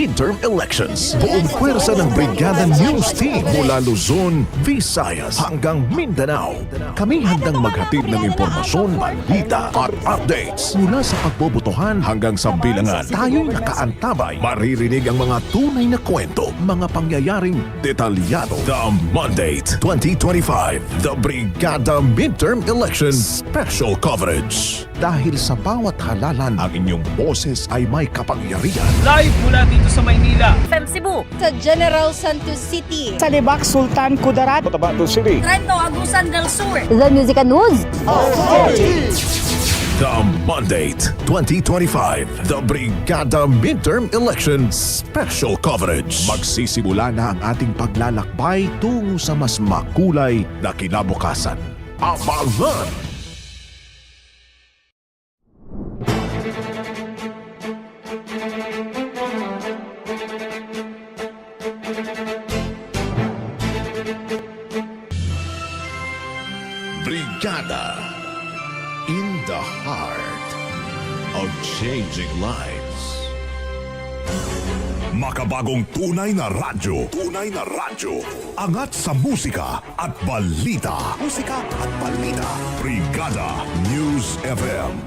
midterm elections. Buong pwersa ng Brigada News Team mula Luzon, Visayas hanggang Mindanao. Kami handang maghatid ng impormasyon, balita at updates mula sa pagbobotohan hanggang sa bilangan. Tayo'y nakaantabay. Maririnig ang mga tunay na kwento, mga pangyayaring detalyado. The Mandate 2025, the Brigada Midterm Elections Special Coverage. Dahil sa bawat halalan, ang inyong boses ay may kapangyarihan. Live mula dito sa Maynila. FM Cebu. sa General Santos City. sa Libak Sultan Kudarat Trento Agusan del Sur. The Music and News. The Mandate 2025, the Brigada Midterm Elections Special Coverage. Magsisimula na ang ating paglalakbay tungo sa mas makulay na kinabukasan. Abangan! Makabagong tunay na radyo. Tunay na radyo. Angat sa musika at balita. Musika at balita. Brigada News FM.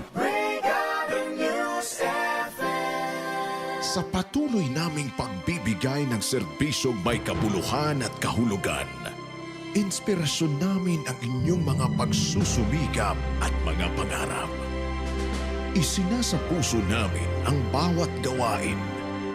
Sa patuloy naming pagbibigay ng serbisyong may kabuluhan at kahulugan, inspirasyon namin ang inyong mga pagsusumikap at mga pangarap. Isinasa puso namin ang bawat gawain.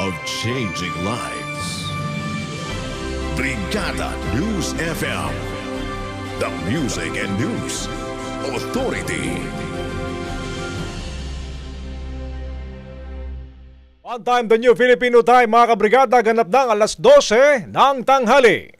of changing lives. Brigada News FM, the music and news authority. One time, the new Filipino time, mga kabrigada, ganap ng alas 12 ng tanghali.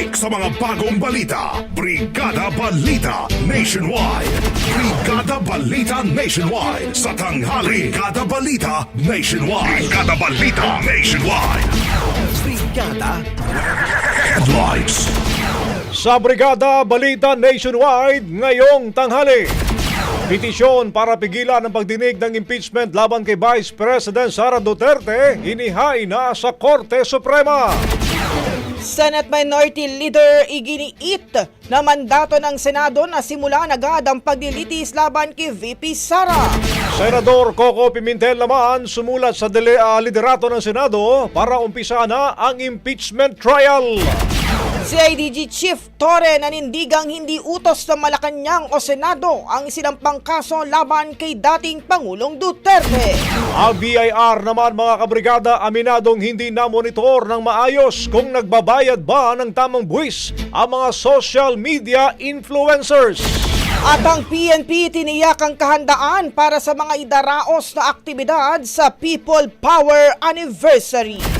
Siksik sa mga bagong balita. Brigada Balita Nationwide. Brigada Balita Nationwide sa tanghali. Brigada Balita Nationwide. Brigada Balita Nationwide. Brigada Headlines. Sa Brigada Balita Nationwide ngayong tanghali. Petisyon para pigilan ang pagdinig ng impeachment laban kay Vice President Sara Duterte inihain na sa Korte Suprema. Senate Minority Leader iginiit na mandato ng Senado na simula agad ang paglilitis laban kay VP Sara. Senador Coco Pimentel naman sumulat sa dele, ah, liderato ng Senado para umpisa na ang impeachment trial. CIDG Chief Torre nanindigang hindi utos ng Malacanang o Senado ang sinampang kaso laban kay dating Pangulong Duterte. Ang BIR naman mga kabrigada aminadong hindi na monitor ng maayos kung nagbabayad ba ng tamang buwis ang mga social media influencers. At ang PNP tiniyak ang kahandaan para sa mga idaraos na aktibidad sa People Power Anniversary.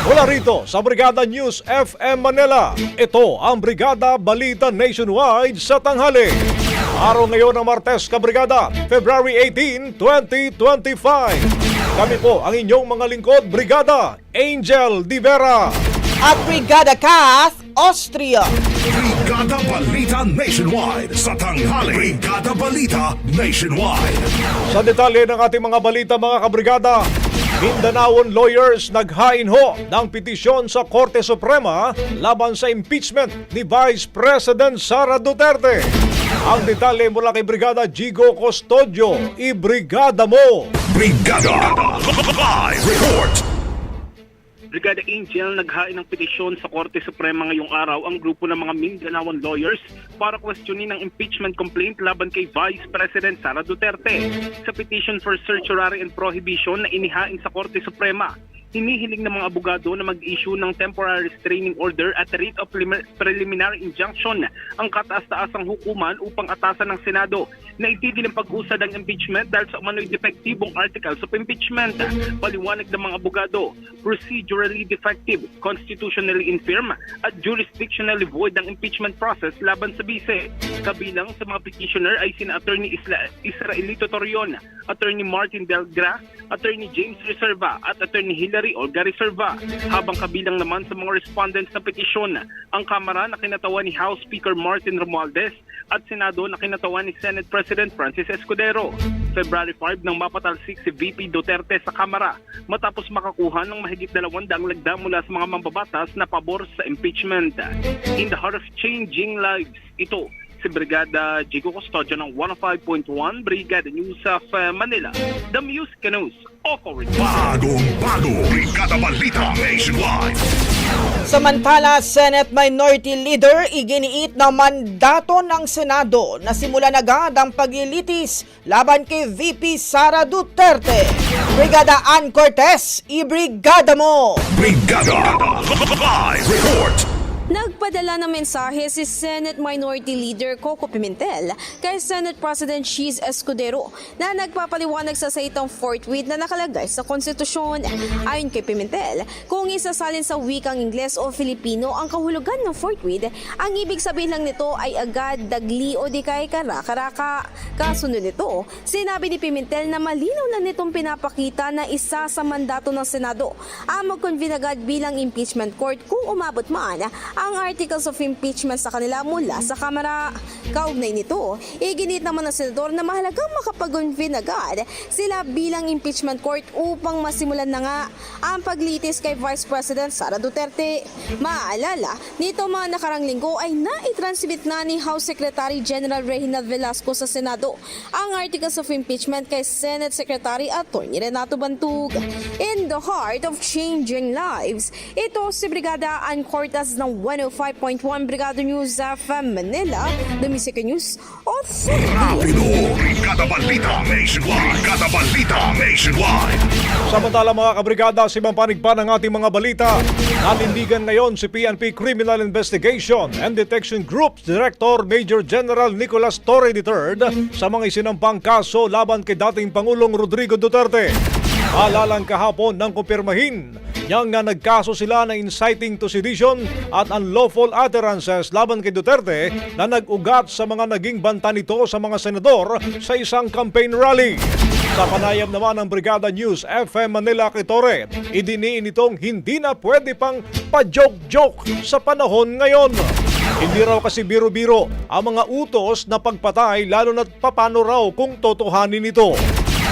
Mula rito sa Brigada News FM Manila, ito ang Brigada Balita Nationwide sa tanghali. Araw ngayon ng Martes Kabrigada, February 18, 2025. Kami po ang inyong mga lingkod, Brigada Angel Di Vera. At Brigada Kath, Austria. Brigada Balita Nationwide sa tanghali. Brigada Balita Nationwide. Sa detalye ng ating mga balita mga kabrigada, Mindanaon lawyers naghain ho ng petisyon sa Korte Suprema laban sa impeachment ni Vice President Sara Duterte. Ang detalye mula kay Brigada Gigo Custodio, i-brigada mo! Brigada Live Report. Brigada Angel naghain ng petisyon sa Korte Suprema ngayong araw ang grupo ng mga Mindanaoan lawyers para questionin ang impeachment complaint laban kay Vice President Sara Duterte. Sa petition for certiorari and prohibition na inihain sa Korte Suprema, hinihiling ng mga abogado na mag-issue ng temporary restraining order at writ of prelimin- preliminary injunction ang kataas-taasang hukuman upang atasan ng Senado na itigil ang pag-usad ng impeachment dahil sa umano'y depektibong articles of impeachment. Paliwanag ng mga abogado, procedurally defective, constitutionally infirm at jurisdictionally void ang impeachment process laban sa bise. Kabilang sa mga petitioner ay sina Attorney Isla- Israelito Torion, Attorney Martin Delgra, Attorney James Reserva at Attorney Hilary Olga Reserva. Habang kabilang naman sa mga respondents ng petisyon, ang Kamara na kinatawan ni House Speaker Martin Romualdez at Senado na kinatawan ni Senate President Francis Escudero. February 5 nang mapatalsik si VP Duterte sa Kamara matapos makakuha ng mahigit dalawang daang lagda mula sa mga mambabatas na pabor sa impeachment. In the heart of changing lives, ito si Brigada Jigo Custodio ng 105.1 Brigada News of uh, Manila. The Music News Authority. Bagong bago. Brigada Balita Nationwide. Samantala, Senate Minority Leader iginiit na mandato ng Senado na simulan agad ang paglilitis laban kay VP Sara Duterte. Brigada Ann Cortez, ibrigada mo! Brigada Live Report. Nagpadala ng mensahe si Senate Minority Leader Coco Pimentel kay Senate President Cheese Escudero na nagpapaliwanag sa saitang fourth read na nakalagay sa konstitusyon. Ayon kay Pimentel, kung isasalin sa wikang Ingles o Filipino ang kahulugan ng fourth read, ang ibig sabihin lang nito ay agad, dagli o di kay karakaraka. Kasunod nito, sinabi ni Pimentel na malinaw na nitong pinapakita na isa sa mandato ng Senado ang mag-convene agad bilang impeachment court kung umabot man ang articles of impeachment sa kanila mula sa Kamara. Kaugnay nito, iginit naman ng senador na mahalagang makapag-convene agad sila bilang impeachment court upang masimulan na nga ang paglitis kay Vice President Sara Duterte. Maaalala, nito mga nakarang linggo ay naitransmit na ni House Secretary General Reginald Velasco sa Senado ang articles of impeachment kay Senate Secretary Atty. Renato Bantug. In the heart of changing lives, ito si Brigada Ann Cortas ng 105.1 Brigada News of Manila, The Music News Authority. Rapido. Brigada Balita Nationwide. Brigada Balita Nationwide. Samantala mga kabrigada, si panig pa ng ating mga balita. Nanindigan ngayon si PNP Criminal Investigation and Detection Group Director Major General Nicolas Torre III sa mga isinampang kaso laban kay dating Pangulong Rodrigo Duterte. Alalang kahapon nang kumpirmahin niyang na nagkaso sila ng inciting to sedition at unlawful utterances laban kay Duterte na nag-ugat sa mga naging banta nito sa mga senador sa isang campaign rally. Sa panayam naman ng Brigada News FM Manila kay Torre, idiniin itong hindi na pwede pang pa-joke-joke sa panahon ngayon. Hindi raw kasi biro-biro ang mga utos na pagpatay lalo na't papano raw kung totohanin ito.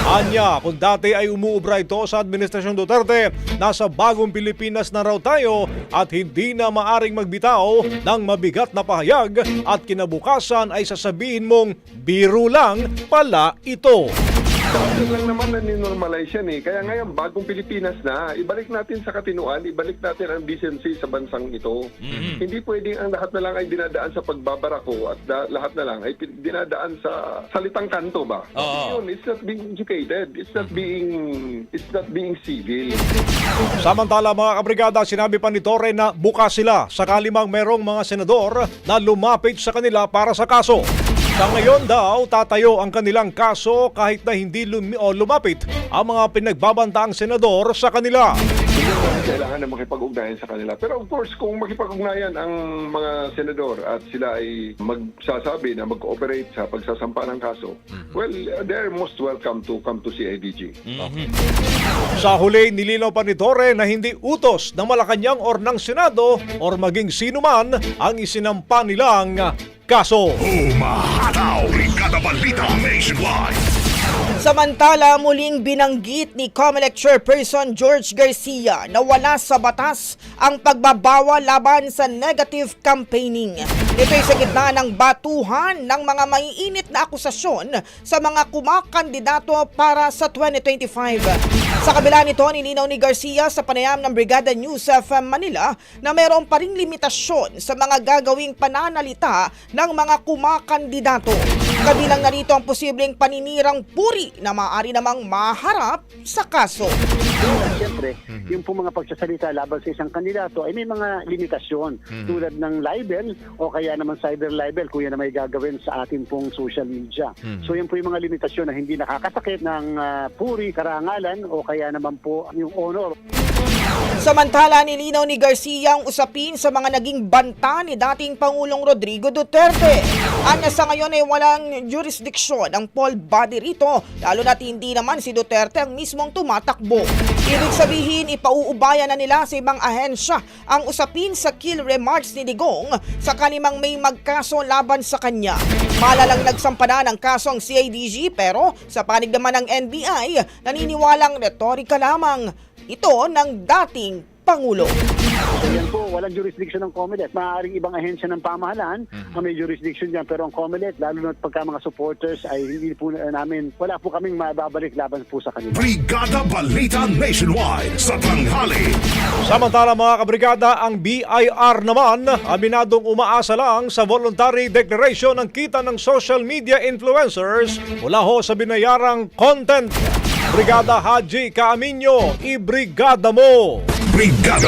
Anya, kung dati ay umuubra ito sa Administrasyon Duterte, nasa bagong Pilipinas na raw tayo at hindi na maaring magbitaw ng mabigat na pahayag at kinabukasan ay sasabihin mong biro lang pala ito. Kasi lang naman na ninormalize yan eh. Kaya ngayon, bagong Pilipinas na, ibalik natin sa katinuan, ibalik natin ang decency sa bansang ito. Hindi pwedeng ang lahat na lang ay dinadaan sa pagbabarako at da- lahat na lang ay dinadaan sa salitang kanto ba? Oo. Yun, it's not being educated. It's not being, it's not being civil. Samantala mga kabrigada, sinabi pa ni Torre na bukas sila sakali mang merong mga senador na lumapit sa kanila para sa kaso. Sa ngayon daw, tatayo ang kanilang kaso kahit na hindi o lumapit ang mga pinagbabantaang senador sa kanila. Hindi naman kailangan na makipag-ugnayan sa kanila. Pero of course, kung makipag-ugnayan ang mga senador at sila ay magsasabi na mag-cooperate sa pagsasampa ng kaso, well, they're most welcome to come to CIDG. Sa huli, nilinaw pa ni Torre na hindi utos ng Malacanang or ng Senado or maging sino man ang isinampa nilang kaso. Brigada Balita Nationwide! Samantala, muling binanggit ni COMELEC Chairperson George Garcia na wala sa batas ang pagbabawal laban sa negative campaigning. Ito ay sa gitna ng batuhan ng mga maiinit na akusasyon sa mga kumakandidato para sa 2025. Sa kabila nito, nilinaw ni Garcia sa panayam ng Brigada News FM Manila na mayroon pa ring limitasyon sa mga gagawing pananalita ng mga kumakandidato. Kabilang na rito ang posibleng paninirang puri na maaari namang maharap sa kaso. Siyempre, yung po mga pagsasalita laban sa isang kandidato ay may mga limitasyon tulad ng libel o kaya naman cyber libel kung yan na may gagawin sa ating pong social media. So yan po yung mga limitasyon na hindi nakakasakit ng ah, puri, karangalan o kaya naman po yung honor. Samantala, nilinaw ni Garcia ang usapin sa mga naging banta ni dating Pangulong Rodrigo Duterte. Anya sa ngayon ay walang jurisdiction ang Paul body rito, lalo na't hindi naman si Duterte ang mismong tumatakbo. Ibig sabihin, ipauubaya na nila sa ibang ahensya ang usapin sa kill remarks ni Digong sa kanimang may magkaso laban sa kanya. Malalang nagsampa na ng kaso ang CIDG pero sa panig naman ng NBI, naniniwalang retorika lamang ito ng dating Pangulo. Yan po, walang jurisdiction ng COMELEC. Maaaring ibang ahensya ng pamahalaan ang may jurisdiction dyan. Pero ang COMELEC, lalo na pagka mga supporters, ay hindi po na- namin, wala po kaming mababalik laban po sa kanila. Brigada Balita Nationwide sa tanghali. Samantala mga kabrigada, ang BIR naman aminadong umaasa lang sa voluntary declaration ng kita ng social media influencers mula ho sa binayarang content. Brigada Haji Kaaminyo, ibrigada mo! Brigada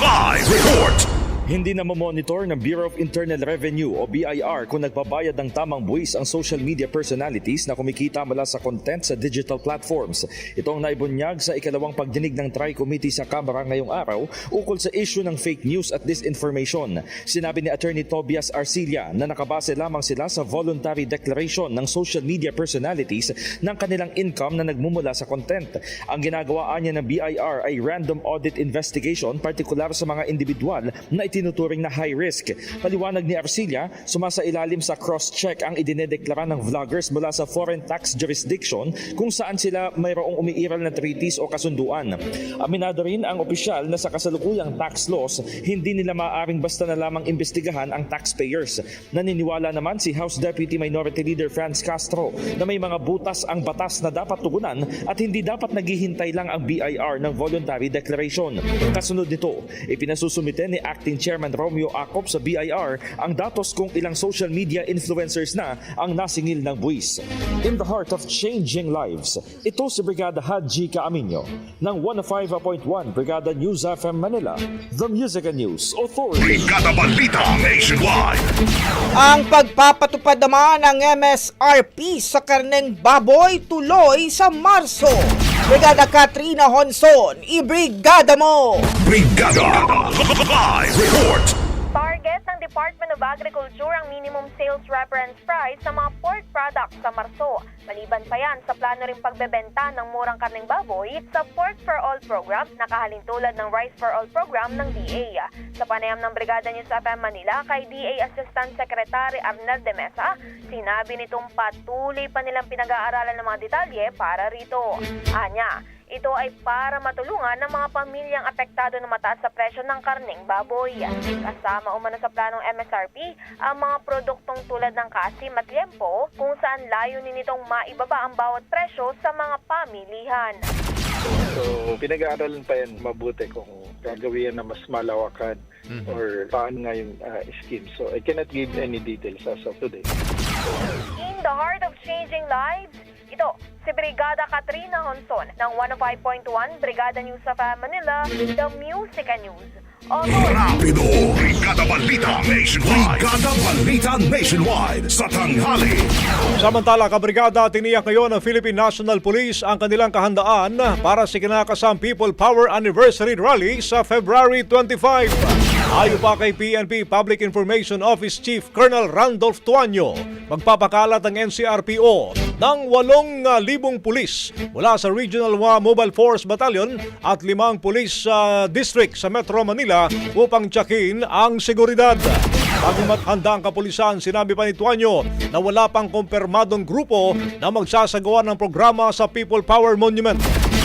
Live Report! Hindi na monitor ng Bureau of Internal Revenue o BIR kung nagbabayad ng tamang buwis ang social media personalities na kumikita mula sa content sa digital platforms. Ito ang naibunyag sa ikalawang pagdinig ng Tri-Committee sa Kamara ngayong araw ukol sa issue ng fake news at disinformation. Sinabi ni Attorney Tobias Arcilia na nakabase lamang sila sa voluntary declaration ng social media personalities ng kanilang income na nagmumula sa content. Ang ginagawaan niya ng BIR ay random audit investigation partikular sa mga individual na itinuturing na high risk. Paliwanag ni Arcilia, sumasailalim sa cross-check ang idinedeklara ng vloggers mula sa foreign tax jurisdiction kung saan sila mayroong umiiral na treaties o kasunduan. Aminado rin ang opisyal na sa kasalukuyang tax laws, hindi nila maaaring basta na lamang imbestigahan ang taxpayers. Naniniwala naman si House Deputy Minority Leader Franz Castro na may mga butas ang batas na dapat tugunan at hindi dapat naghihintay lang ang BIR ng voluntary declaration. Kasunod nito, ipinasusumite ni Acting Chairman Romeo Acop sa BIR ang datos kung ilang social media influencers na ang nasingil ng buwis. In the heart of changing lives, ito si Brigada Haji Kaaminyo ng 105.1 Brigada News FM Manila, The Music and News Authority. Brigada Balita Nationwide! Ang pagpapatupad naman ng MSRP sa karneng baboy tuloy sa Marso. Brigada Katrina Honson, ibrigada mo! Brigada Live Report! Target ng Department of Agriculture ang minimum sales reference price sa mga pork products sa Marso. Maliban pa yan sa plano ring pagbebenta ng murang karneng baboy sa Pork for All program na kahalintulad ng Rice for All program ng DA. Sa panayam ng Brigada News FM Manila kay DA Assistant Secretary Arnel de Mesa, sinabi nitong patuloy pa nilang pinag-aaralan ng mga detalye para rito. Anya, Ito ay para matulungan ng mga pamilyang apektado ng mataas sa presyo ng karneng baboy. Kasama umano sa planong MSRP ang mga produktong tulad ng kasim at liempo kung saan layunin nitong maibaba ang bawat presyo sa mga pamilihan. So, pinag-aaralan pa yan mabuti kung gagawin na mas malawakan or paano nga yung uh, scheme. So, I cannot give any details as of today. In the heart of changing lives, ito, si Brigada Katrina Honson ng 105.1 Brigada News of Manila, The Music and News. Authority. Rapido! Brigada Balita Nationwide! Brigada Balita Nationwide sa tanghali! Samantala, kabrigada, tiniyak ngayon ng Philippine National Police ang kanilang kahandaan para sa kinakasam People Power Anniversary Rally sa February 25. Ayo pa kay PNP Public Information Office Chief Colonel Randolph Tuanyo, magpapakalat ang NCRPO ng 8,000 pulis mula sa Regional 1 Mobile Force Battalion at limang pulis sa district sa Metro Manila upang tiyakin ang seguridad. Bagumat handa ang kapulisan, sinabi pa ni Tuanyo na wala pang kumpirmadong grupo na magsasagawa ng programa sa People Power Monument.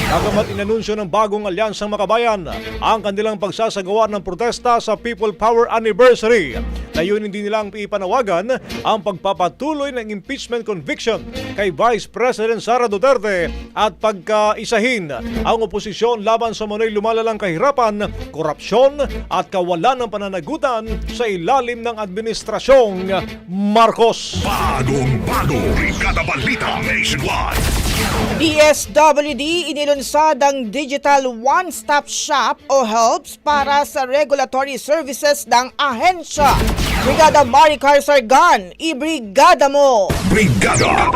Bagamat inanunsyo ng bagong alyansang makabayan ang kanilang pagsasagawa ng protesta sa People Power Anniversary. Layunin din nilang ipanawagan ang pagpapatuloy ng impeachment conviction kay Vice President Sara Duterte at pagkaisahin ang oposisyon laban sa manoy lumalalang kahirapan, korupsyon at kawalan ng pananagutan sa ilalim ng administrasyong Marcos. Bagong bago! Brigada Balita Nationwide! DSWD inilunsad ang Digital One-Stop Shop o HELPS para sa regulatory services ng ahensya. Brigada Maricar Sargan, ibrigada mo! Brigada!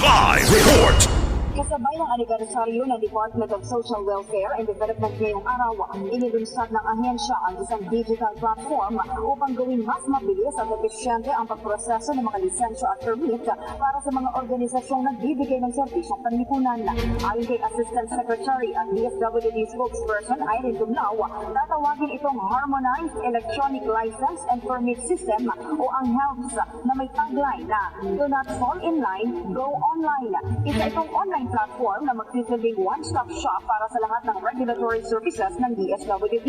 Live report! Kasabay ng anibersaryo ng Department of Social Welfare and Development ngayong araw, inilunsad ng ahensya ang isang digital platform upang gawing mas mabilis at epesyente ang pagproseso ng mga lisensya at permit para sa mga organisasyong nagbibigay ng serbisyong panlipunan. Ayon kay Assistant Secretary at DSWD spokesperson Irene Dumlao, tatawagin itong Harmonized Electronic License and Permit System o ang HELPS na may tagline na Do not fall in line, go online. Isa itong online platform na magsisilbing one-stop shop para sa lahat ng regulatory services ng DSWD.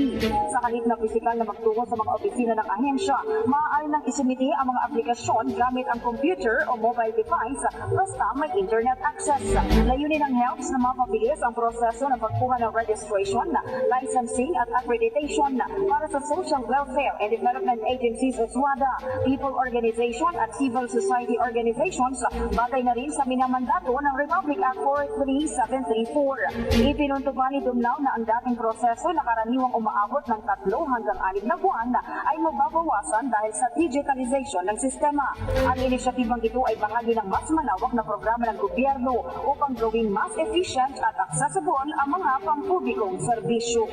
Sa kalit na pisikal na magtungo sa mga opisina ng ahensya, maaari nang isimiti ang mga aplikasyon gamit ang computer o mobile device basta may internet access. Layunin ng HELPS na mapabilis ang proseso ng pagkuha ng registration, licensing at accreditation para sa social welfare and development agencies o SWADA, people organization at civil society organizations, batay na rin sa minamandato ng Republic Act 43734. Ipinuntog pa ni Dumlao na ang dating proseso na karaniwang umaabot ng tatlo hanggang anim na buwan ay mababawasan dahil sa digitalization ng sistema. Ang inisyatibang ito ay bahagi ng mas malawak na programa ng gobyerno upang gawing mas efficient at accessible ang mga pampublikong serbisyo.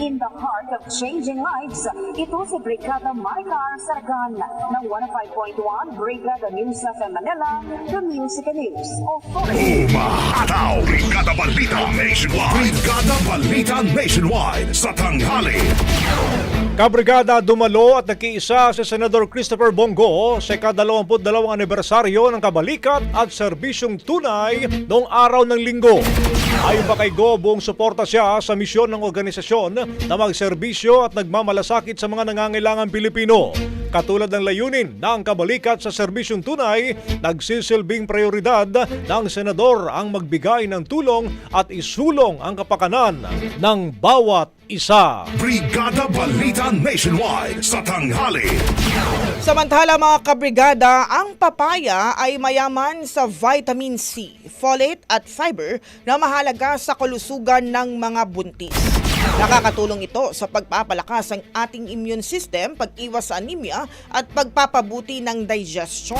In the heart of changing lives, ito si Brigada Maricar Sargan ng 105.1 Brigada News sa Manila, The Music News Authority. Umahataw! Brigada Balita Nationwide! Brigada Balita Nationwide sa tanghali! Kabrigada dumalo at nakiisa si Senador Christopher Bongo sa ika-22 anibersaryo ng kabalikat at serbisyong tunay noong araw ng linggo. Ayon pa kay Go, buong suporta siya sa misyon ng organisasyon na magserbisyo at nagmamalasakit sa mga nangangailangan Pilipino. Katulad ng layunin ng kabalikat sa serbisyong tunay, nagsisilbing prioridad ng senador ang magbigay ng tulong at isulong ang kapakanan ng bawat isa. Brigada Balita Nationwide sa tanghali! Samantala mga kabrigada, ang papaya ay mayaman sa vitamin C, folate at fiber na mahalaga sa kalusugan ng mga buntis. Nakakatulong ito sa pagpapalakas ng ating immune system, pag-iwas sa anemia at pagpapabuti ng digestion.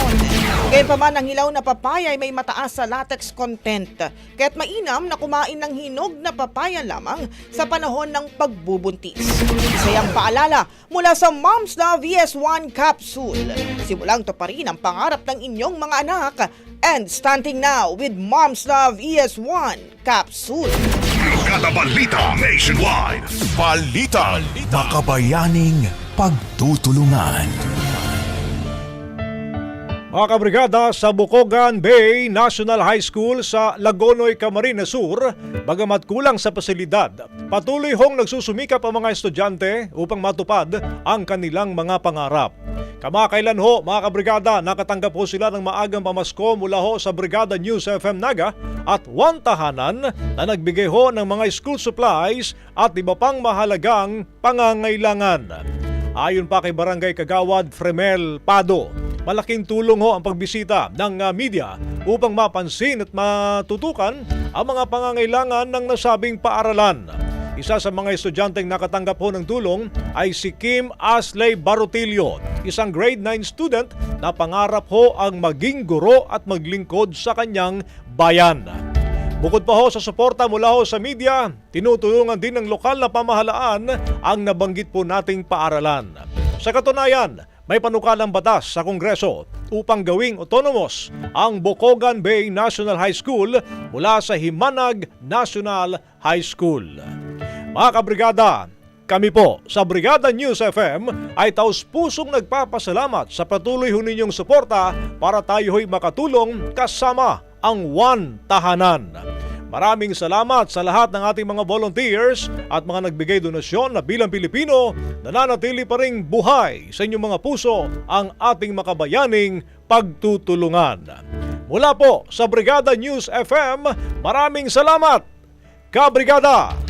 Gayunpaman ang hilaw na papaya ay may mataas sa latex content, kaya't mainam na kumain ng hinog na papaya lamang sa panahon ng pagbubuntis. Isa yung paalala mula sa Mom's Love VS1 Capsule. Simulang to pa rin ang pangarap ng inyong mga anak and starting now with Mom's Love ES1 Capsule. Brigada Balita Nationwide! Balita. Makabayaning pagtutulungan. Mga kabrigada sa Bukogan Bay National High School sa Lagonoy, Camarines Sur, bagamat kulang sa pasilidad, patuloy hong nagsusumikap ang mga estudyante upang matupad ang kanilang mga pangarap. Kamakailan ho, mga kabrigada, nakatanggap ho sila ng maagang pamasko mula ho sa Brigada News FM Naga at one tahanan na nagbigay ho ng mga school supplies at iba pang mahalagang pangangailangan. Ayon pa kay Barangay Kagawad Fremel Pado, malaking tulong ho ang pagbisita ng uh, media upang mapansin at matutukan ang mga pangangailangan ng nasabing paaralan. Isa sa mga estudyanteng nakatanggap ho ng tulong ay si Kim Asley Barutilio, isang grade 9 student na pangarap ho ang maging guro at maglingkod sa kanyang bayan. Bukod pa ho sa suporta mula ho sa media, tinutulungan din ng lokal na pamahalaan ang nabanggit po nating paaralan. Sa katunayan, may panukalang batas sa Kongreso upang gawing autonomous ang Bocogan Bay National High School mula sa Himanag National High School. Mga kabrigada, kami po sa Brigada News FM ay taus pusong nagpapasalamat sa patuloy ho ninyong suporta para tayo ho'y makatulong kasama ang One Tahanan. Maraming salamat sa lahat ng ating mga volunteers at mga nagbigay donasyon na bilang Pilipino nananatili pa ring buhay sa inyong mga puso ang ating makabayaning pagtutulungan. Mula po sa Brigada News FM, maraming salamat! Kabrigada!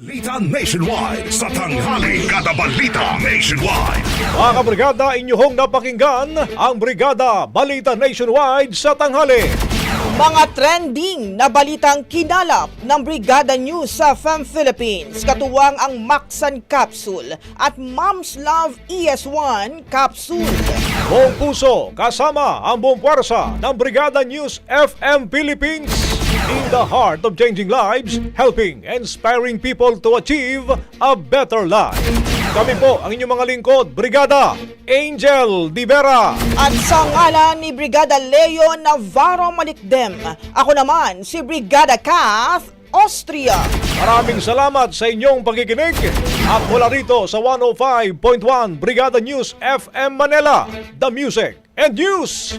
Balita Nationwide. Sa tanghali. Brigada Balita Nationwide. Mga kabrigada, inyong napakinggan ang Brigada Balita Nationwide sa tanghali. Mga trending na balitang kinalap ng Brigada News sa FEM Philippines, katuwang ang Maxan Capsule at Mom's Love ES1 Capsule. Buong puso kasama ang buong puwersa ng Brigada News FM Philippines in the heart of changing lives, helping inspiring people to achieve a better life. Kami po ang inyong mga lingkod, Brigada Angel Divera. At sa ngalan ni Brigada Leo Navarro Malikdem, ako naman si Brigada Kath Austria. Maraming salamat sa inyong pagkikinig at mula rito sa 105.1 Brigada News FM Manila, The Music and News